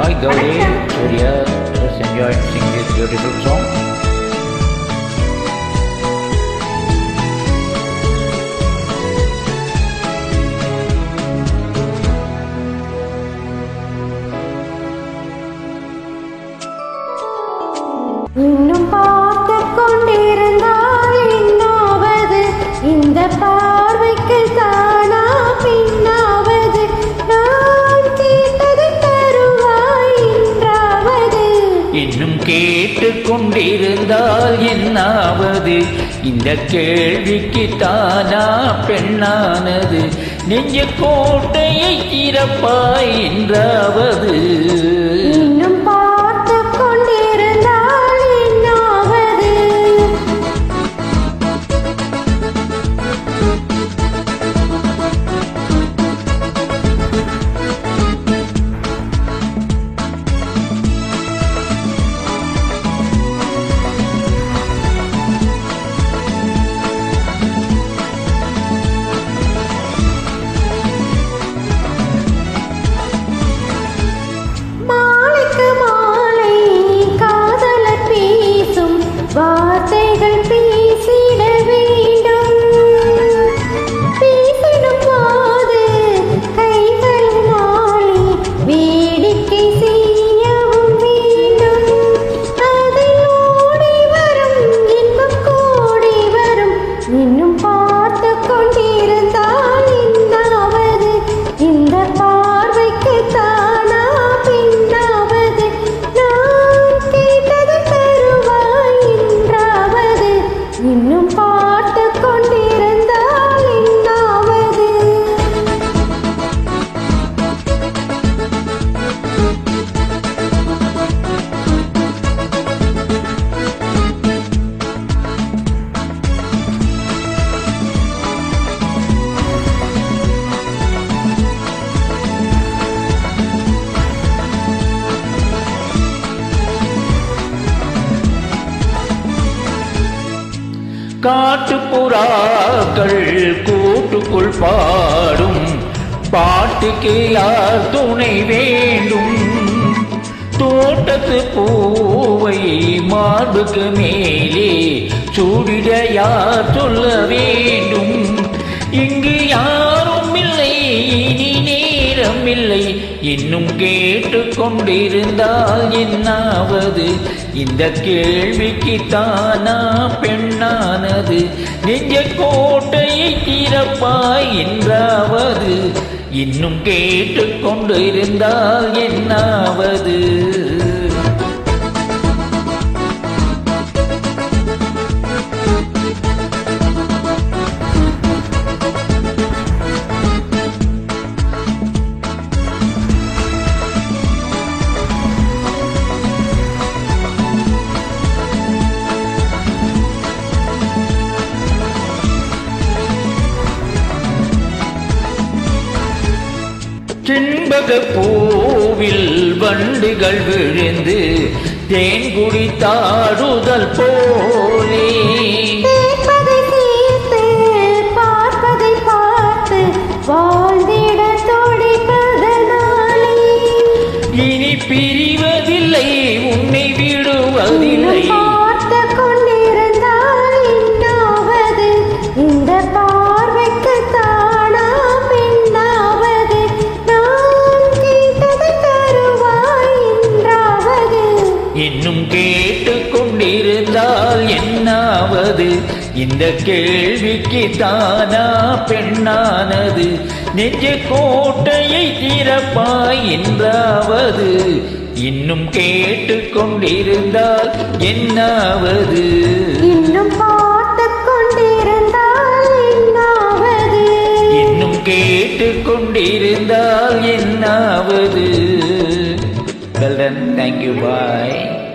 I go there to just enjoy singing this beautiful song. No. கேட்டு கொண்டிருந்தால் என்னாவது? இந்த கேள்விக்கு தானா பெண்ணானது? நெஞ்ச கோட்டையை திறப்பாய் என்றாவது. காட்டுப்புறாக்கள் கூட்டுக்குள் பாடும். பாட்டுக்கு யார் துணை வேண்டும். தோட்டத்து பூவை மார்புக்கு மேலே சூடிட யார் சொல்ல வேண்டும். இங்கு யாரும் இல்லை இனி நேரம் இல்லை. இன்னும் கேட்டு கொண்டிருந்தால் என்னாவது? இந்த கேள்விக்கு தானா பெண்ணானது நெஞ்ச கோட்டையை திறப்பாய் என்றாவது. இன்னும் கேட்டு கொண்டிருந்தால் என்னாவது? செண்பக பூவில் வண்டுகள் விழுந்து தேன் குடித்தாடுதல் போலே. பார்ப்பதை பார்த்து வாழ்ந்திட துடிப்பதனாலே. இனி பிரிவதில்லை உன்னை விடுவதில்லை. இன்னும் கேட்டு கொண்டிருந்தால் என்னாவது? இந்த கேள்விக்கு தானா பெண்ணானது? நெஞ்ச கோட்டையை திறப்பாய் என்றாவது? இன்னும் கேட்டு கொண்டிருந்தால் என்னாவது? இன்னும் பார்த்து கொண்டிருந்தால் என்னாவது? இன்னும் கேட்டு கொண்டிருந்தால் என்னாவது? well done. Thank you. Bye.